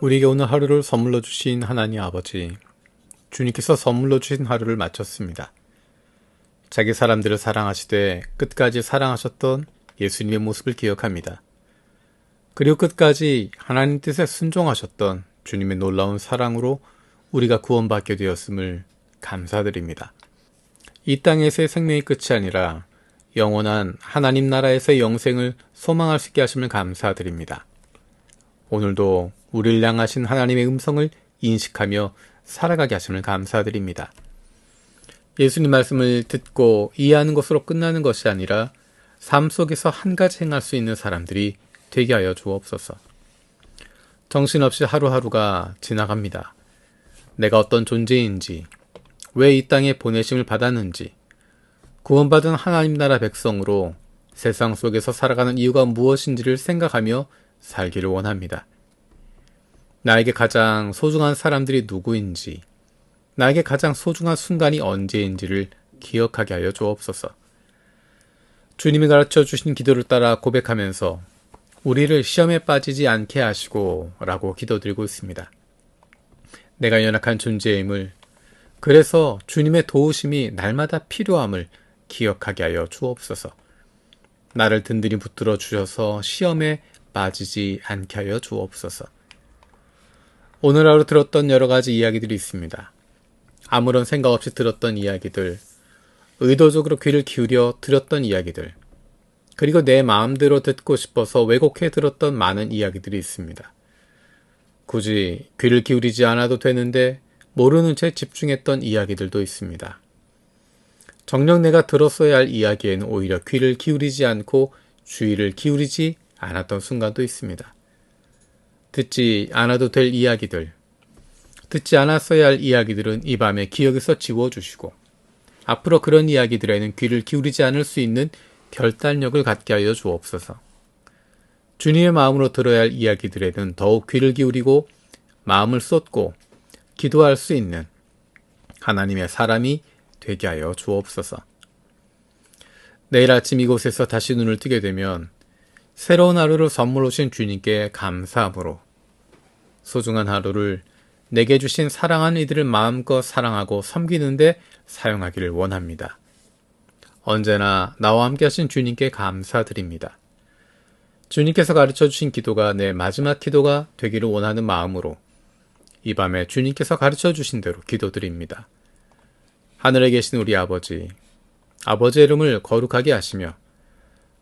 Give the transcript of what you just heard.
우리에게 오늘 하루를 선물로 주신 하나님 아버지, 주님께서 선물로 주신 하루를 마쳤습니다. 자기 사람들을 사랑하시되 끝까지 사랑하셨던 예수님의 모습을 기억합니다. 그리고 끝까지 하나님 뜻에 순종하셨던 주님의 놀라운 사랑으로 우리가 구원받게 되었음을 감사드립니다. 이 땅에서의 생명의 끝이 아니라 영원한 하나님 나라에서의 영생을 소망할 수 있게 하심을 감사드립니다. 오늘도 우리를 향하신 하나님의 음성을 인식하며 살아가게 하심을 감사드립니다. 예수님 말씀을 듣고 이해하는 것으로 끝나는 것이 아니라 삶 속에서 한 가지 행할 수 있는 사람들이 되게 하여 주옵소서. 정신없이 하루하루가 지나갑니다. 내가 어떤 존재인지, 왜 이 땅에 보내심을 받았는지, 구원받은 하나님 나라 백성으로 세상 속에서 살아가는 이유가 무엇인지를 생각하며 살기를 원합니다. 나에게 가장 소중한 사람들이 누구인지, 나에게 가장 소중한 순간이 언제인지를 기억하게 하여 주옵소서. 주님이 가르쳐 주신 기도를 따라 고백하면서 우리를 시험에 빠지지 않게 하시고 라고 기도드리고 있습니다. 내가 연약한 존재임을 그래서 주님의 도우심이 날마다 필요함을 기억하게 하여 주옵소서. 나를 든든히 붙들어 주셔서 시험에 빠지지 않게 하여 주옵소서. 오늘 하루 들었던 여러 가지 이야기들이 있습니다. 아무런 생각 없이 들었던 이야기들, 의도적으로 귀를 기울여 들었던 이야기들, 그리고 내 마음대로 듣고 싶어서 왜곡해 들었던 많은 이야기들이 있습니다. 굳이 귀를 기울이지 않아도 되는데 모르는 채 집중했던 이야기들도 있습니다. 정녕 내가 들었어야 할 이야기에는 오히려 귀를 기울이지 않고 주의를 기울이지 않았던 순간도 있습니다. 듣지 않아도 될 이야기들, 듣지 않았어야 할 이야기들은 이 밤에 기억에서 지워주시고, 앞으로 그런 이야기들에는 귀를 기울이지 않을 수 있는 결단력을 갖게 하여 주옵소서. 주님의 마음으로 들어야 할 이야기들에는 더욱 귀를 기울이고 마음을 쏟고 기도할 수 있는 하나님의 사람이 되게 하여 주옵소서. 내일 아침 이곳에서 다시 눈을 뜨게 되면 새로운 하루를 선물로 주신 주님께 감사함으로 소중한 하루를 내게 주신 사랑하는 이들을 마음껏 사랑하고 섬기는데 사용하기를 원합니다. 언제나 나와 함께 하신 주님께 감사드립니다. 주님께서 가르쳐 주신 기도가 내 마지막 기도가 되기를 원하는 마음으로 이 밤에 주님께서 가르쳐 주신 대로 기도드립니다. 하늘에 계신 우리 아버지, 아버지의 이름을 거룩하게 하시며